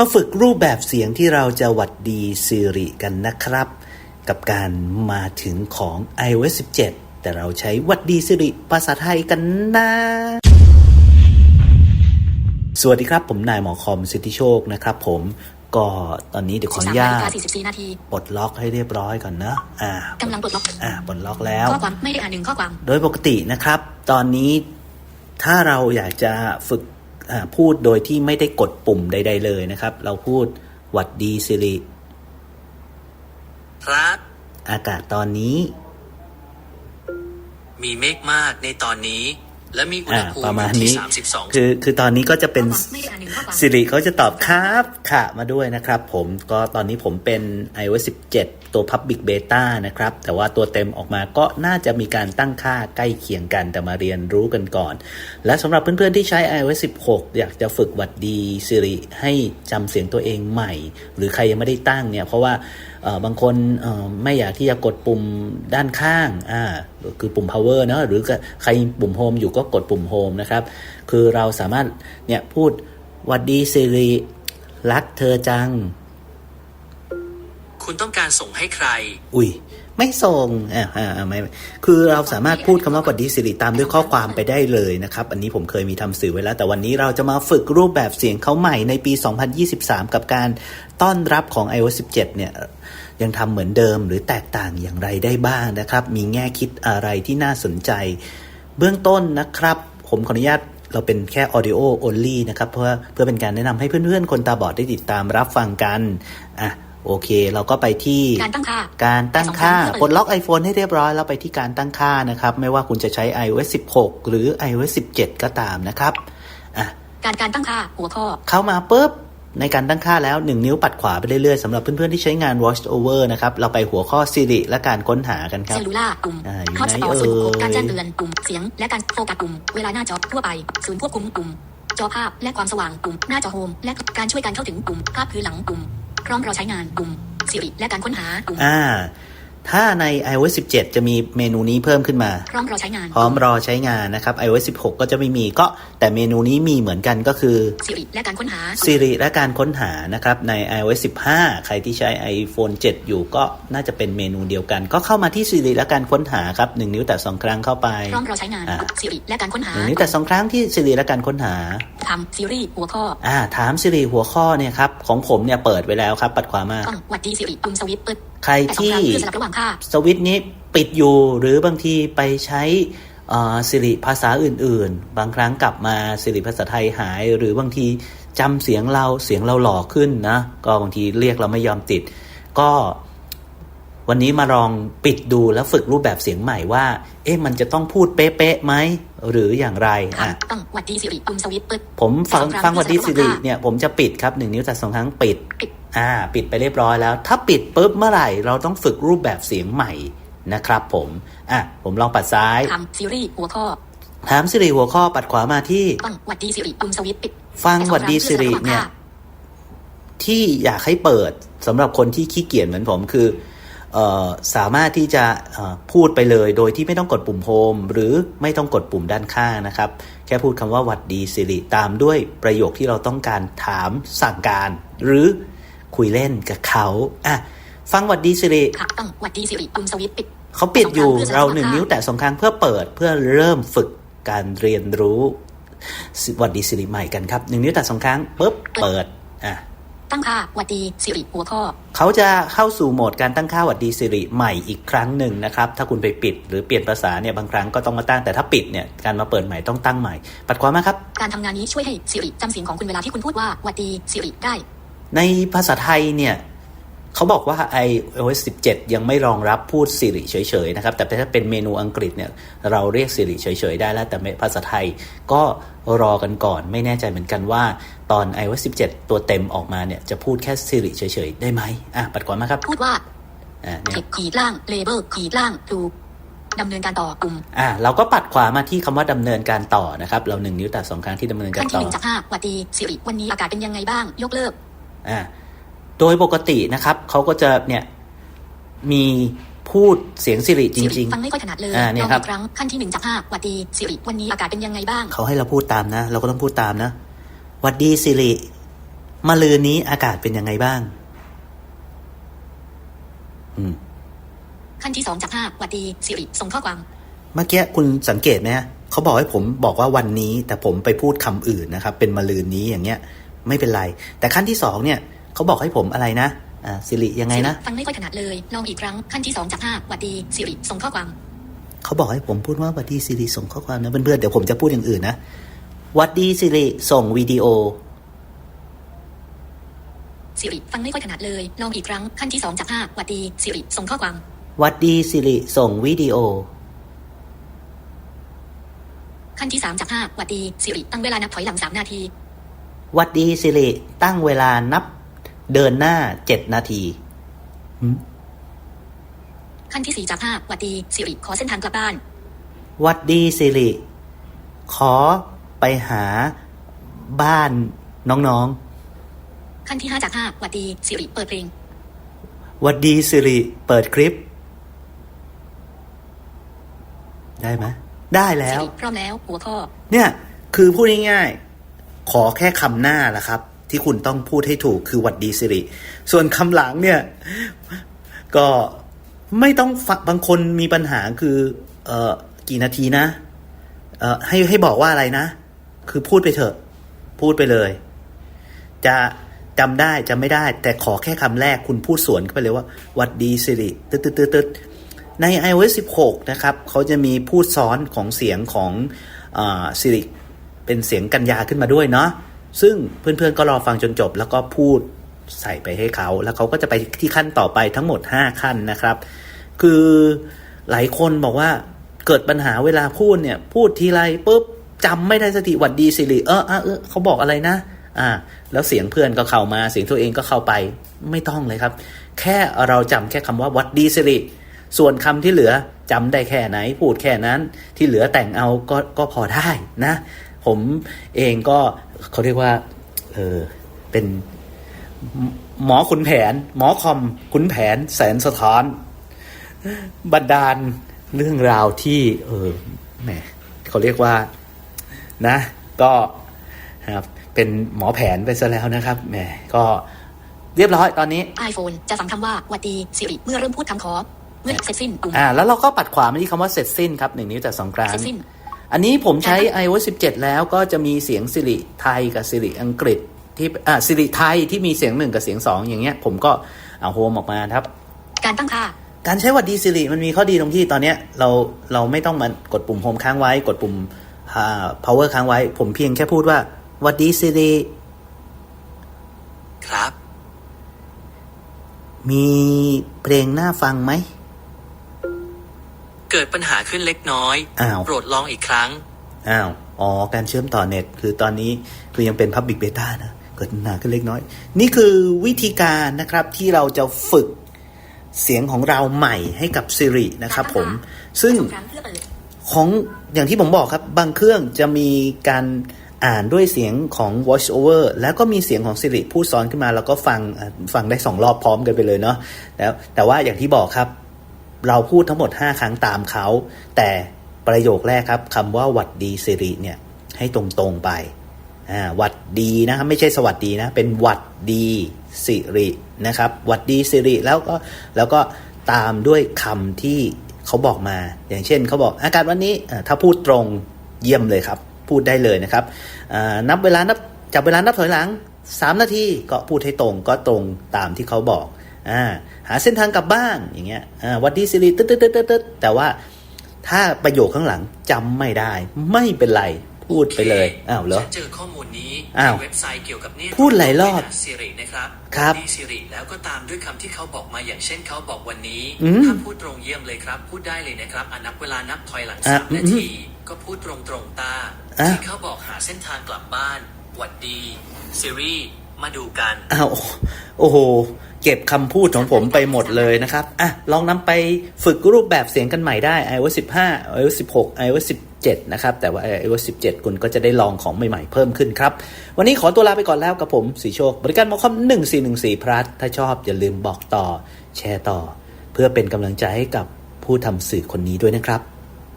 มาฝึกรูปแบบเสียงที่เราจะหวัดดีซีริกันนะครับ กับการมาถึงของ iOS 17 แต่เราใช้หวัดดีซีริภาษาไทยกันนะ สวัสดีครับ ผมนายหมอคอมสิทธิโชคนะครับผมก็ตอนนี้เดี๋ยวขออนุญาต13นาฬิกา44นาทีปลดล็อกให้เรียบร้อยก่อนนะอ่ากำลังปลดล็อกอ่าปลดล็อกแล้วข้อความไม่ได้อ่านหนึ่งข้อความ โดยปกตินะครับ ตอนนี้ถ้าเราอยากจะฝึกอ่า พูดโดยที่ไม่ได้กดปุ่มใด ๆ เลยนะครับ เราพูดหวัดดีสิริครับ อากาศตอนนี้ มีเมฆมากในตอนนี้ และมีอุณอ่าหภูมิประมาณอยู่นี้ที่32คือคือตอนนี้ก็จะเป็นข้อความไม่ได้อ่านหนึ่งข้อความสิริเขาจะตอบครับค่ะมาด้วยนะครับ ผมก็ตอนนี้ผมเป็น iOS 17 ตัว Public Beta นะครับ แต่ว่าตัวเต็มออกมาก็น่าจะมีการตั้งค่าใกล้เคียงกันแต่มาเรียนรู้กันก่อน และสำหรับเพื่อนๆที่ใช้ iOS 16 อยากจะฝึกหวัดดีสิริให้จำเสียงตัวเองใหม่ หรือใครยังไม่ได้ตั้งเนี่ยเพราะว่าเอ่อบางคนไม่อยากที่จะกดปุ่มด้านข้างอ่าคือปุ่ม power เนาะหรือใครปุ่ม home อยู่ก็กดปุ่ม home นะครับ คือเราสามารถเนี่ยพูดวัดดีซีรีรักเธอจัง คุณต้องการส่งให้ใคร อุ้ยไม่ส่งอ่าอ่าไม่คือเราสามารถพูดคำว่าหวัดดีสิริตามด้วยข้อความไปได้เลยนะครับ อันนี้ผมเคยมีทำสื่อไว้แล้ว แต่วันนี้เราจะมาฝึกรูปแบบเสียงเขาใหม่ในปี 2023 กับการต้อนรับของ iOS 17 เนี่ย ยังทำเหมือนเดิมหรือแตกต่างอย่างไรได้บ้างนะครับ มีแง่คิดอะไรที่น่าสนใจ เบื้องต้นนะครับ ผมขออนุญาตเราเป็นแค่ audio only นะครับ เพื่อเพื่อเป็นการแนะนำให้เพื่อนๆ คนตาบอดได้ติดตามรับฟังกันอะ โอเค เราก็ไปที่การตั้งค่าการตั้งค่าแต่สองครั้งปลดล็อก iPhone ให้เรียบร้อย แล้วไปที่การตั้งค่านะครับ ไม่ว่าคุณจะใช้ iOS 16 หรือ iOS 17 ก็ตามนะครับอะการการตั้งค่าหัวข้อเข้ามาปุ๊บในการตั้งค่าแล้ว 1 นิ้วปัดขวาไปเรื่อยๆสำหรับเพื่อนๆ ที่ใช้งาน Watch Over นะครับ เราไปหัวข้อ Siri และการค้นหากันคเซรับลลูล่ากลุ่มอ่าอยู่ฮอตสปอตไหนศูนย์ควบเอ่ยการแจ้งเตือนกลุ่มเสียง และการโฟกัสกลุ่ม เวลาหน้าจอทั่วไปศูนย์ควบคุมกลุ่ม จอภาพและความสว่างกลุ่ม หน้าจอโฮมและการช่วยการเข้าถึงกลุ่มภาพพื้นหลังกลุ่ม พร้อมรอใช้งานกลุ่มสิริและการค้นหากลุ่มอ่า ถ้าใน iOS 17 จะมีเมนูนี้เพิ่มขึ้นมา พร้อมรอใช้งาน พร้อมรอใช้งานนะครับ iOS 16 ก็จะไม่มีก็แต่เมนูนี้มีเหมือนกันก็คือสิริและการค้นหา Siri และการค้นหานะครับใน iOS 15 ใครที่ใช้ iPhone 7 อยู่ก็น่าจะเป็นเมนูเดียวกัน ก็เข้ามาที่ Siri และการค้นหาครับหนึ่งนิ้วแต่สองครั้งเข้าไปพร้อมรอใช้งานอ่าสิริและการค้นหาหนึ่งนิ้วแต่สองครั้งที่ Siri และการค้นหา ทำซีรีส์หัวข้อ อ่า ถาม Siri หัวข้อเนี่ยครับ ของผมเนี่ยเปิดไว้แล้วครับ ปัดขวามาต้องหวัดดีสิริปุ่มสวิตช์เปิด ใครแต่สองที่ครั้งเพื่อสลับระหว่างค่าสวิตช์นี้ปิดอยู่หรือบางทีไปใช้สิริภาษาอื่น ๆ บางครั้งกลับมาสิริภาษาไทยหาย หรือบางทีจำเสียงเราเสียงเราหล่อขึ้นนะ ก็บางทีเรียกเราไม่ยอมติด ก็วันนี้มาลองปิดดูแล้วฝึกรูปแบบเสียงใหม่ว่า เอ๊ะมันจะต้องพูดเป๊ะๆไหม หรืออย่างไรอะทำต้องหวัดดีสิริปุ่มสวิตช์เปิดผมฟังสองครั้งฟังวัดดีที่สิสลับริระหว่างเนี่ยผมจะปิดครับหนึ่งนิ้วแต่สองครั้งปิดปิดอ่าปิดไปเรียบร้อยแล้ว ถ้าปิดปุ๊บเมื่อไหร่เราต้องฝึกรูปแบบเสียงใหม่นะครับผมอะผมลองปัดซ้ายทำซีรีส์หัวข้อถามสิริหัวข้อปัดขวามาที่ต้องหวัดดีสิริปุ่มสวิตช์ปิดฟังแต่สอหวัดดีสิริคงเนี่ยพื่อสลับระหว่างค่าที่อยากให้เปิดสำหรับคนที่ขี้เกียจเหมือนผมคือเออ สามารถที่จะเอ่อพูดไปเลยโดยที่ไม่ต้องกดปุ่มโฮมหรือไม่ต้องกดปุ่มด้านข้างนะครับ แค่พูดคำว่าหวัดดีสิริตามด้วยประโยคที่เราต้องการถามสั่งการ หรือคุยเล่นกับเขาอะฟังหวัดดีสิริค่ะต้องหวัดดีสิริปุ่มสวิตช์ปิดเขาปิดอยู่สองครั้งเราเพื่อหนึ่งสลับนิ้วแต่สองครั้งเพื่อเปิดเพื่อเริ่มฝึกการเรียนรู้สวัสดีสิริใหม่กันครับหนึ่งนิ้วแต่สองครั้งปุ๊บเปิดอะ ตั้งค่าหวัดดีสิริหัวข้อ เขาจะเข้าสู่โหมดการตั้งค่าหวัดดีสิริใหม่อีกครั้งหนึ่งนะครับ ถ้าคุณไปปิดหรือเปลี่ยนภาษาเนี่ยบางครั้งก็ต้องมาตั้งแต่ถ้าปิดเนี่ยการมาเปิดใหม่ต้องตั้งใหม่ ปัดความมาครับ การทำงานนี้ช่วยให้สิริจำเสียงของคุณเวลาที่คุณพูดว่าหวัดดีสิริได้ ในภาษาไทยเนี่ย เขาบอกว่า iOS 17 ยังไม่รองรับพูด Siri เฉยๆนะครับ แต่ถ้าเป็นเมนูอังกฤษเนี่ยเราเรียก Siri เฉยๆได้แล้ว แต่ภาษาไทยก็รอกันก่อน ไม่แน่ใจเหมือนกันว่า ตอน iOS 17 ตัวเต็มออกมาเนี่ยจะพูดแค่ Siri เฉยๆได้ไหมอะปัดก่อนมาครับ พูดว่าอ่าเนี่เทยคขีดล่างเลเบลขีดล่างดูดำเนินการต่อกลุ่มอะเราก็ปัดขวามาที่คำว่าดำเนินการต่อนะครับ เราหนึ่งนิ้วแต่สองครั้งที่ดำเนินกาขั้รนที่ต่หอนึ่งจากห้าหวัดดีสิริวันนี้อากาศเป็นยังไงบ้าง ยกเลิก อ่า โดยปกตินะครับเขาก็จะเนี่ยมีพูดเสียงสิริจสิริริงฟังไม่ค่อยถนัดเลยอ่าเนี่ยลองครับอีกครั้งขั้นที่หนึ่งจากห้าหวัดดีสิริวันนี้อากาศเป็นยังไงบ้างๆเขาให้เราพูดตามนะ เราก็ต้องพูดตามนะหวัดดีสิริมาลืนนี้อากาศเป็นยังไงบ้าง อืมขั้นที่สองจากห้าหวัดดีสิริส่งข้อความเมื่อกี้คุณสังเกตไหมฮะเขาบอกให้ผมบอกว่าวันนี้ แต่ผมไปพูดคำอื่นนะครับ เป็นมาลืนนี้อย่างเงี้ย ไม่เป็นไร แต่ขั้นที่สองเนี่ย เขาบอกให้ผมอะไรนะอ่าสิริยังไงนะ ฟังไม่ค่อยถนัดเลยลองอีกครั้งขั้นที่สองจากห้าหวัดดีสิริส่งข้อความเขาบอกให้ผมพูดว่าหวัดดีสิริส่งข้อความนะเพื่อนๆเดี๋ยวผมจะพูดอย่างอื่นนะหวัดดีสิริส่งวิดีโอสิริฟังไม่ค่อยถนัดเลยลองอีกครั้งขั้นที่สองจากห้าหวัดดีสิริส่งข้อความหวัดดีสิริส่งวิดีโอขั้นที่สามจากห้าหวัดดีสิริตั้งเวลานับถอยหลังสามนาทีหวัดดีสิริตั้งเวลานับ เดินหน้าเจ็ดนาทีหืมขั้นที่สี่จากห้าหวัดดีสิริขอเส้นทางกลับบ้านหวัดดีสิริ ขอไปหาบ้านน้องขั้นที่ห้าจากห้าหวัดดีสิริเปิดเพลงๆหวัดดีสิริเปิดคลิป ได้ไหมได้แล้สิวริพร้อมแล้วหัวข้อ เนี่ย คือพูดง่ายๆขอแค่คำหน้าละครับ ที่คุณต้องพูดให้ถูกคือหวัดดีสิริ ส่วนคำหลังเนี่ย ก็ไม่ต้องฟังบางคนมีปัญหาคือเออกี่นาทีนะเออให้ให้บอกว่าอะไรนะ คือพูดไปเถอะ พูดไปเลย จะจำได้จำไม่ได้ แต่ขอแค่คำแรกคุณพูดสวนไปเลยว่าหวัดดีสิริตึ๊ดตึ๊ดตึ๊ดตึ๊ดใน iOS 16 นะครับ เขาจะมีพูดซ้อนของเสียงของสิริเป็นเสียงกัญญาขึ้นมาด้วยเนาะ ซึ่งเพื่อนๆก็รอฟังจนจบ แล้วก็พูดใส่ไปให้เขา แล้วเขาก็จะไปที่ขั้นต่อไปทั้งหมด 5 ขั้นนะครับ คือหลายคนบอกว่าเกิดปัญหาเวลาพูดเนี่ยพูดทีไรปุ๊บจำไม่ได้สติหวัดดีสิริเออเออเออเขาบอกอะไรนะ อ่า แล้วเสียงเพื่อนก็เข้ามาเสียงตัวเองก็เข้าไปไม่ต้องเลยครับ แค่เราจำแค่คำว่าวัดดีสิริส่วนคำที่เหลือจำได้แค่ไหนพูดแค่นั้น ที่เหลือแต่งเอาก็ก็พอได้นะ ผมเองก็เขาเรียกว่า เออเป็นหมอขุนแผน หมอคอมขุนแผน แสนสะท้อนบันดาลเรื่องราวที่ เออแหมเขาเรียกว่า นะ ก็ครับเป็นหมอแผนไปซะแล้วนะครับแหมก็เรียบร้อยตอนนี้ iPhone จะฟังคำว่าหวัดดีสิริเมื่อเริ่มพูดคำขอ เมื่อเสร็จสิ้นปุ่มอ่าแล้วเราก็ปัดขวามาที่คำว่าเสร็จสิ้นครับหนึ่งนิ้วจากสองกลางเสร็จสิ้น อันนี้ผมใช้ iOS 17 แล้วก็จะมีเสียงสิริไทยกับสิริอังกฤษที่อ่าสิริไทยที่มีเสียงหนึ่งกับเสียงสองอย่างเงี้ย ผมก็เอาโฮมออกมาครับ การตั้งค่า การใช้หวัดดีสิริมันมีข้อดีตรงที่ตอนเนี้ยเราเราไม่ต้องมากดปุ่มโฮมค้างไว้ กดปุ่มอ่า power ค้างไว้ ผมเพียงแค่พูดว่าหวัดดีสิริครับ มีเพลงน่าฟังไหม เกิดปัญหาขึ้นเล็กน้อยอ้าวโปรดลองอีกครั้ง อ้าว อ๋อ การเชื่อมต่อเน็ต คือตอนนี้คือยังเป็น Public Beta นะ เกิดปัญหาขึ้นเล็กน้อย นี่คือวิธีการนะครับที่เราจะฝึกเสียงของเราใหม่ให้กับ Siri นะครับผม ซึ่งสองครั้งเพื่อเปิดของอย่างที่ผมบอกครับ บางเครื่องจะมีการอ่านด้วยเสียงของ voice over แล้วก็มีเสียงของ Siri พูดซ้อนขึ้นมา แล้วก็ฟังอะฟังได้สองรอบพร้อมกันไปเลยเนาะแล้วแต่ว่าอย่างที่บอกครับ เราพูดทั้งหมด 5 ครั้งตามเขา แต่ประโยคแรกครับคำว่าหวัดดีสิริเนี่ยให้ตรงๆไปหวัดดีนะครับไม่ใช่สวัสดีนะ เป็นหวัดดีสิรินะครับหวัดดีสิริแล้วก็แล้วก็ตามด้วยคำที่เขาบอกมา อย่างเช่นเขาบอกอากาศวันนี้ถ้าพูดตรงเยี่ยมเลยครับ พูดได้เลยนะครับนับเวลานับจับเวลานับถอยหลัง 3 นาทีก็พูดให้ตรงก็ตรงตามที่เขาบอก อ่าหาเส้นทางกลับบ้านอย่างเงี้ยอ่าหวัดดีสิริตึ๊ดตึ๊ดตึ๊ดตึ๊ดตึ๊ดแต่ว่าถ้าประโยคข้างหลังจำไม่ได้ ไม่เป็นไรพูดไปเลยอ้าวเหรอฉันเจอข้อมูลนี้อ้าวในเว็บไซต์เกี่ยวกับเนี่ยพูดหลายรอบสิรินะครับครับดีสิริแล้วก็ตามด้วยคำที่เขาบอกมาอย่างเช่นเขาบอกวันนี้อืมถ้าพูดตรงเยี่ยมเลยครับ พูดได้เลยนะครับอะนับเวลานับถอยหลังอะสามนาทีก็พูดตรงตรงๆตาอะที่เขาบอกหาเส้นทางกลับบ้านหวัดดีซิริมาดูกันอ้าวโอ้โห เก็บคำพูดของผมไปหมดเลยนะครับ อะ ลองนำไปฝึกรูปแบบเสียงกันใหม่ได้ iOS 15 iOS 16 iOS 17 นะครับ แต่ว่า iOS 17 คุณก็จะได้ลองของใหม่ๆเพิ่มขึ้นครับ วันนี้ขอตัวลาไปก่อนแล้วกับผมสีโชค บริการมอคอม1414 พลัสถ้าชอบอย่าลืมบอกต่อ แชร์ต่อ เพื่อเป็นกำลังใจให้กับผู้ทำสื่อคนนี้ด้วยนะครับ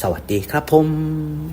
สวัสดีครับผม